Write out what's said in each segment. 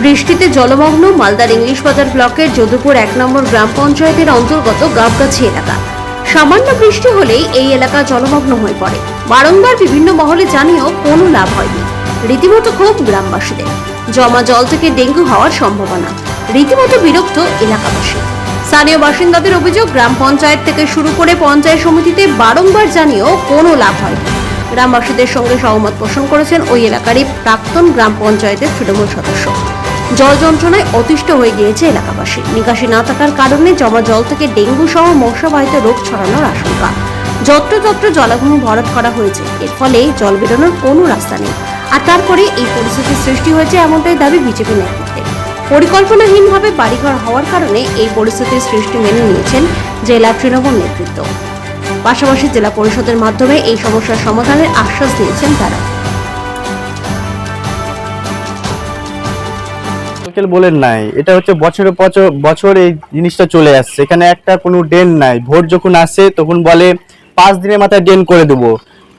বৃষ্টিতে জলমগ্ন মালদার ইংলিশ বাজার ব্লকের যদুপুর এক নম্বর গ্রাম পঞ্চায়েতের অন্তর্গত গাবগাছি এলাকা। সামান্য বৃষ্টি হলেই এই এলাকা জলমগ্ন হয়ে পড়ে। বারংবার বিভিন্ন মহলে জানিয়েও কোনো লাভ হয়নি। রীতিমতো ক্ষোভ গ্রামবাসীদের। জমা জল থেকে ডেঙ্গু হওয়ার সম্ভাবনা। রীতিমতো বিরক্ত এলাকাবাসী। স্থানীয় বাসিন্দাদের অভিযোগ, গ্রাম পঞ্চায়েত থেকে শুরু করে পঞ্চায়েত সমিতিতে বারংবার জানিয়েও কোনো লাভ হয়নি। গ্রামবাসীদের সঙ্গে সহমত পোষণ করেছেন ওই এলাকারই প্রাক্তন গ্রাম পঞ্চায়েতের তৃণমূল সদস্য। জল যন্ত্রণায় অতিষ্ঠ হয়ে গিয়েছে এলাকাবাসী। নিকাশি না থাকার কারণে জমা জল থেকে ডেঙ্গু সহ মশাবাহিত রোগ ছড়ানোর আশঙ্কা। যত্রতত্র জলাভূমি ভরাট করা হয়েছে। এর ফলে জল বেরোনোর কোনো রাস্তা নেই। আর তারপরে এই পরিস্থিতির সৃষ্টি হয়েছে এমনটাই দাবি বিজেপি নেতৃত্বে। পরিকল্পনাহীনভাবে বাড়িঘর হওয়ার কারণে এই পরিস্থিতির সৃষ্টি মেনে নিয়েছেন জেলা তৃণমূল নেতৃত্ব। পাশাপাশি জেলা পরিষদের মাধ্যমে এই সমস্যার সমাধানের আশ্বাস দিয়েছেন তারা। সাইকেল বলেন নাই, এটা হচ্ছে বছরে বছর এই জিনিসটা চলে আসছে। এখানে একটা কোনো ড্রেন নাই। ভোট যখন আসে, তখন বলে, পাঁচ দিনের মাথায় ড্রেন করে দেবো।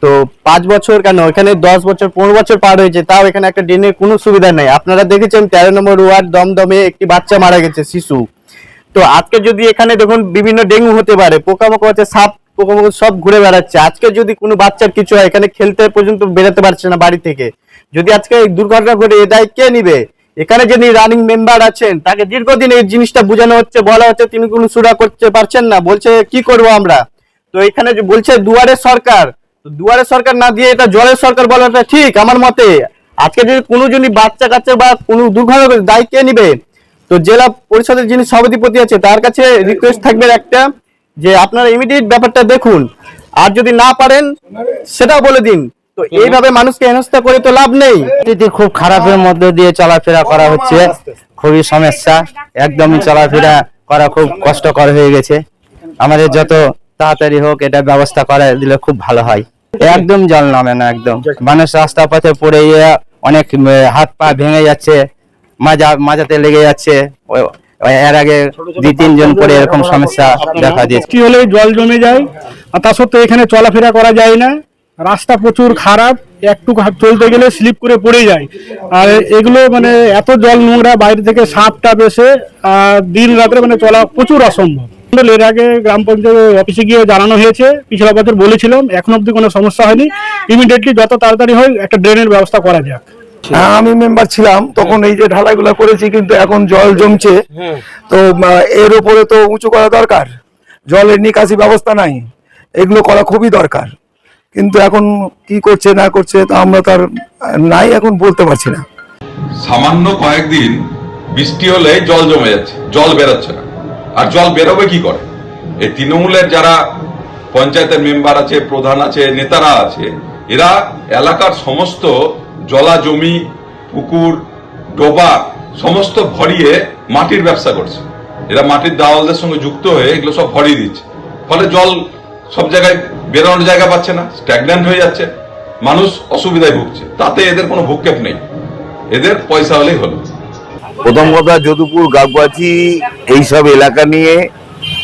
তো পাঁচ বছর কেন? এখানে দশ বছর, পনেরো বছর পার হয়েছে, তাও এখানে একটা ড্রেনের কোনো সুবিধা নেই। আপনারা দেখেছেন তেরো নম্বর ওয়ার্ড দমদমে একটি বাচ্চা মারা গেছে, শিশু। তো আজকে যদি এখানে দেখুন, বিভিন্ন ডেঙ্গু হতে পারে, পোকামাকড় হচ্ছে সাপ, পোকামাকড় সব ঘুরে বেড়াচ্ছে। আজকে যদি কোনো বাচ্চার কিছু হয়, এখানে খেলতে পর্যন্ত বেরোতে পারছে না বাড়ি থেকে। যদি আজকে দুর্ঘটনা ঘটে, এ দায় কে নিবে? এখানে যিনি রানিং মেম্বার আছেন তাকে দীর্ঘদিন এই জিনিসটা বোঝানো হচ্ছে বলা হচ্ছে তিনি কোনো সুরা করতে পারছেন না। বলছে কি করব আমরা? তো এখানে বলছে দুয়ারে সরকার। দুয়ারে সরকার না দিয়ে এটা জলের সরকার বলাটা ঠিক আমার মতে আজকে যদি কোনো যদি বাচ্চা কাচ্চা বা কোনো দুর্ঘটনা ঘটে, দায় কে নিবে? তো জেলা পরিষদের যিনি সভাধিপতি আছে তার কাছে রিকোয়েস্ট থাকবে একটা যে আপনারা ইমিডিয়েট ব্যাপারটা দেখুন। আর যদি না পারেন সেটাও বলে দিন। তো এইভাবে মানুষকে হেনস্থা করে তো লাভ নেই। পরিস্থিতি খুব খারাপের মধ্যে দিয়ে চলাফেরা করা হচ্ছে। খুবই সমস্যা। একদমই চলাফেরা করা খুব কষ্টকর হয়ে গেছে। আমাদের যত তাড়াতাড়ি হোক এটা ব্যবস্থা করে দিলে খুব ভালো হয়। একদম জল নামে না একদম। মানুষ রাস্তা পথে পড়ে গিয়ে অনেক হাত পা ভেঙে যাচ্ছে মাজা মাজাতে লেগে যাচ্ছে। এর আগে দুই তিনজন পরে এরকম সমস্যা দেখা দিয়েছে। বৃষ্টি হলে জল জমে যায়? আর তা সত্ত্বেও এখানে চলাফেরা করা যায় না। রাস্তা প্রচুর খারাপ একটু চলতে গেলে স্লিপ করে পড়ে যায়। আর এগুলো মানে এত জল নোংরা বাইরে থেকে সাপ টাপ এসে আর দিন রাত্রে মানে চলা প্রচুর অসম্ভব। এর আগে গ্রাম পঞ্চায়েত অফিসে গিয়ে জানানো হয়েছে পিছলা বছর বলেছিলাম এখন অব্দি কোনো সমস্যা হয়নি। ইমিডিয়েটলি যত তাড়াতাড়ি হয় একটা ড্রেনের ব্যবস্থা করা যাক। হ্যাঁ আমি মেম্বার ছিলাম তখন এই যে ঢালাইগুলো করেছি কিন্তু এখন জল জমছে। তো এর উপরে তো উঁচু করা দরকার। জলের নিকাশি ব্যবস্থা নাই। এগুলো করা খুবই দরকার। কিন্তু এখন কি করছে, না করছে, তা আমরা তার নাই এখন বলতে পারছি না। সামান্য কয়েকদিন বৃষ্টি হলে জল জমে যাচ্ছে, জল বেরোচ্ছে না। আর জল বেরোবে কি করে? এই তৃণমূলের যারা পঞ্চায়েতের মেম্বার আছে, প্রধান আছে, নেতারা আছে, এরা এলাকার সমস্ত জলা জমি, পুকুর, ডোবা সমস্ত ভরিয়ে মাটির ব্যবসা করছে। এরা মাটির দাওয়ালদের সঙ্গে যুক্ত হয়ে এগুলো সব ভরিয়ে দিচ্ছে। ফলে জল সব জায়গায় বেরোনোর জায়গা পাচ্ছে না স্ট্যাগন্যান্ট হয়ে যাচ্ছে, মানুষ অসুবিধায় ভুগছে, তাতে এদের কোনো ভূক্ষেপ নেই, এদের পয়সা হলেই হলো। প্রথম কথা, যদুপুর গাবগাছি এইসব এলাকা নিয়ে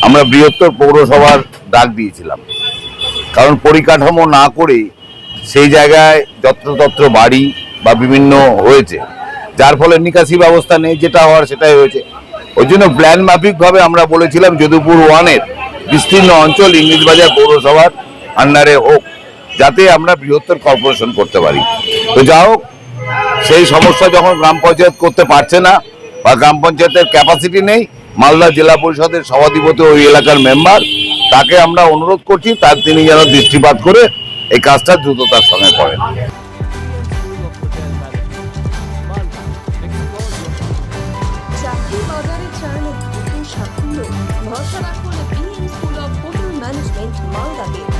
আমরা বৃহত্তর পৌরসভার ডাক দিয়েছিলাম। কারণ পরিকাঠামো না করে সেই জায়গায় যত্রতত্র বাড়ি বা বিভিন্ন হয়েছে। যার ফলে নিকাশি ব্যবস্থা নেই, যেটা হওয়ার সেটাই হয়েছে। ওই জন্য প্ল্যান মাফিকভাবে আমরা বলেছিলাম, যদুপুর ওয়ানের বিস্তীর্ণ অঞ্চল ইংলিশ বাজার পৌরসভার আন্ডারে হোক, যাতে আমরা বৃহত্তর কর্পোরেশন করতে পারি। তো যা হোক, সেই সমস্যা যখন গ্রাম পঞ্চায়েত করতে পারছে না বা গ্রাম পঞ্চায়েতের ক্যাপাসিটি নেই, মালদা জেলা পরিষদের সভাধিপতি ওই এলাকার মেম্বার তাকে আমরা অনুরোধ করছি, তার তিনি যেন দৃষ্টিপাত করে এই কাজটা দ্রুততার সঙ্গে করেন। মালদাতে